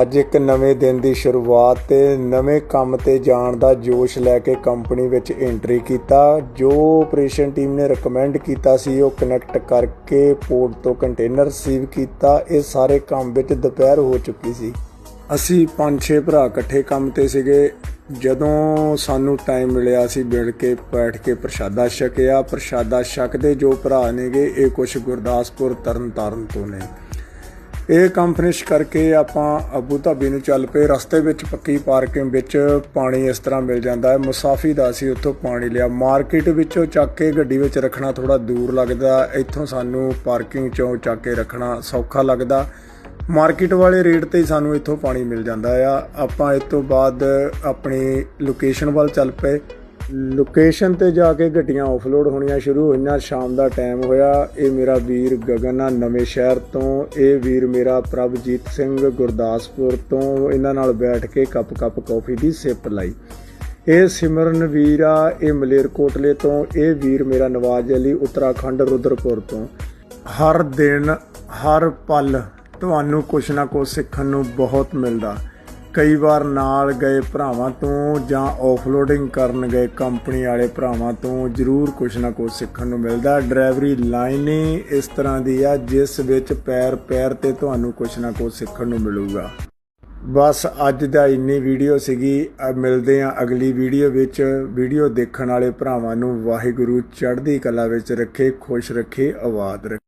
ਅੱਜ ਇੱਕ ਨਵੇਂ ਦਿਨ ਦੀ ਸ਼ੁਰੂਆਤ ਤੇ ਨਵੇਂ ਕੰਮ ਤੇ ਜਾਣ ਦਾ ਜੋਸ਼ ਲੈ ਕੇ ਕੰਪਨੀ ਵਿੱਚ ਐਂਟਰੀ ਕੀਤਾ। ਜੋ ਆਪਰੇਸ਼ਨ ਟੀਮ ਨੇ ਰეკਮੈਂਡ ਕੀਤਾ ਸੀ, ਉਹ ਕਨੈਕਟ ਕਰਕੇ ਪੋਰਟ ਤੋਂ ਕੰਟੇਨਰ ਰਿਸੀਵ ਕੀਤਾ। ਇਹ ਸਾਰੇ ਕੰਮ ਵਿੱਚ ਦੁਪਹਿਰ ਹੋ ਚੁੱਕੀ ਸੀ। ਅਸੀਂ ਪੰਜ ਛੇ ਭਰਾ ਇਕੱਠੇ ਕੰਮ ਤੇ ਸੀਗੇ। ਜਦੋਂ ਸਾਨੂੰ ਟਾਈਮ ਮਿਲਿਆ ਸੀ ਮਿਲ ਕੇ ਬੈਠ ਕੇ ਪ੍ਰਸ਼ਾਦਾ ਛਕਿਆ। ਪ੍ਰਸ਼ਾਦਾ ਛਕਦੇ ਜੋ ਭਰਾ ਨੇਗੇ, ਇਹ ਕੁਝ ਗੁਰਦਾਸਪੁਰ ਤਰਨਤਾਰਨ ਤੋਂ ਨੇ। ਇਹ ਕੰਮ ਫਿਨਿਸ਼ ਕਰਕੇ ਆਪਾਂ ਅਬੂ ਧਾਬੀ ਨੂੰ ਚੱਲ ਪਏ। ਰਸਤੇ ਵਿੱਚ ਪੱਕੀ ਪਾਰਕਿੰਗ ਵਿੱਚ ਪਾਣੀ ਇਸ ਤਰ੍ਹਾਂ ਮਿਲ ਜਾਂਦਾ ਹੈ। ਮੁਸਾਫੀ ਦਾ ਸੀ ਉੱਥੋਂ ਪਾਣੀ ਲਿਆ। ਮਾਰਕੀਟ ਵਿੱਚੋਂ ਚੱਕ ਕੇ ਗੱਡੀ ਵਿੱਚ ਰੱਖਣਾ ਥੋੜਾ ਦੂਰ ਲੱਗਦਾ। ਇੱਥੋਂ ਸਾਨੂੰ ਪਾਰਕਿੰਗ ਚੋਂ ਚੱਕ ਕੇ ਰੱਖਣਾ ਸੌਖਾ ਲੱਗਦਾ। ਮਾਰਕੀਟ ਵਾਲੇ ਰੇਟ ਤੇ ਹੀ ਸਾਨੂੰ ਇੱਥੋਂ ਪਾਣੀ ਮਿਲ ਜਾਂਦਾ ਆ। ਆਪਾਂ ਇਸ ਤੋਂ ਬਾਅਦ ਆਪਣੀ ਲੋਕੇਸ਼ਨ ਵੱਲ ਚੱਲ ਪਏ। ਲੋਕੇਸ਼ਨ ਤੇ ਜਾ ਕੇ ਗੱਡੀਆਂ ਆਫਲੋਡ ਹੋਣੀਆਂ ਸ਼ੁਰੂ ਹੋਈਆਂ, ਸ਼ਾਮ ਦਾ ਟਾਈਮ ਹੋਇਆ। ਇਹ ਮੇਰਾ ਵੀਰ ਗਗਨ ਆ, ਨਵੇਂ ਸ਼ਹਿਰ ਤੋਂ। ਇਹ ਵੀਰ ਮੇਰਾ ਪ੍ਰਭਜੀਤ ਸਿੰਘ ਗੁਰਦਾਸਪੁਰ ਤੋਂ। ਇਹਨਾਂ ਨਾਲ ਬੈਠ ਕੇ ਕੱਪ ਕੱਪ ਕਾਫੀ ਦੀ ਸਿਪ ਲਾਈ। ਇਹ ਸਿਮਰਨ ਵੀਰ ਆ, ਇਹ ਮਲੇਰਕੋਟਲੇ ਤੋਂ। ਇਹ ਵੀਰ ਮੇਰਾ ਨਵਾਜ਼ ਅਲੀ, ਉੱਤਰਾਖੰਡ ਰੁਦਰਪੁਰ ਤੋਂ। ਹਰ ਦਿਨ, ਹਰ ਪਲ ਤੁਹਾਨੂੰ ਕੁਛ ਨਾ ਕੁਛ ਸਿੱਖਣ ਨੂੰ ਬਹੁਤ ਮਿਲਦਾ। ਕਈ ਵਾਰ ਨਾਲ ਗਏ ਭਰਾਵਾਂ ਤੋਂ ਜਾਂ ਆਫਲੋਡਿੰਗ ਕਰਨ ਗਏ ਕੰਪਨੀ ਵਾਲੇ ਭਰਾਵਾਂ ਤੋਂ, ਜ਼ਰੂਰ ਕੁਛ ਨਾ ਕੁਛ ਸਿੱਖਣ ਨੂੰ ਮਿਲਦਾ। ਡਰਾਈਵਰੀ ਲਾਈਨ ਹੀ ਇਸ ਤਰ੍ਹਾਂ ਦੀ ਆ, ਜਿਸ ਵਿੱਚ ਪੈਰ ਪੈਰ ਤੇ ਤੁਹਾਨੂੰ ਕੁਛ ਨਾ ਕੁਛ ਸਿੱਖਣ ਨੂੰ ਮਿਲੂਗਾ। ਬਸ ਅੱਜ ਦਾ ਇੰਨੀ ਵੀਡੀਓ ਸੀਗੀ। ਮਿਲਦੇ ਆ ਅਗਲੀ ਵੀਡੀਓ ਵਿੱਚ। ਵੀਡੀਓ ਦੇਖਣ ਵਾਲੇ ਭਰਾਵਾਂ ਨੂੰ ਵਾਹਿਗੁਰੂ ਚੜ੍ਹਦੀ ਕਲਾ ਵਿੱਚ ਰੱਖੇ, ਖੁਸ਼ ਰੱਖੇ, ਆਬਾਦ ਰੱਖੇ।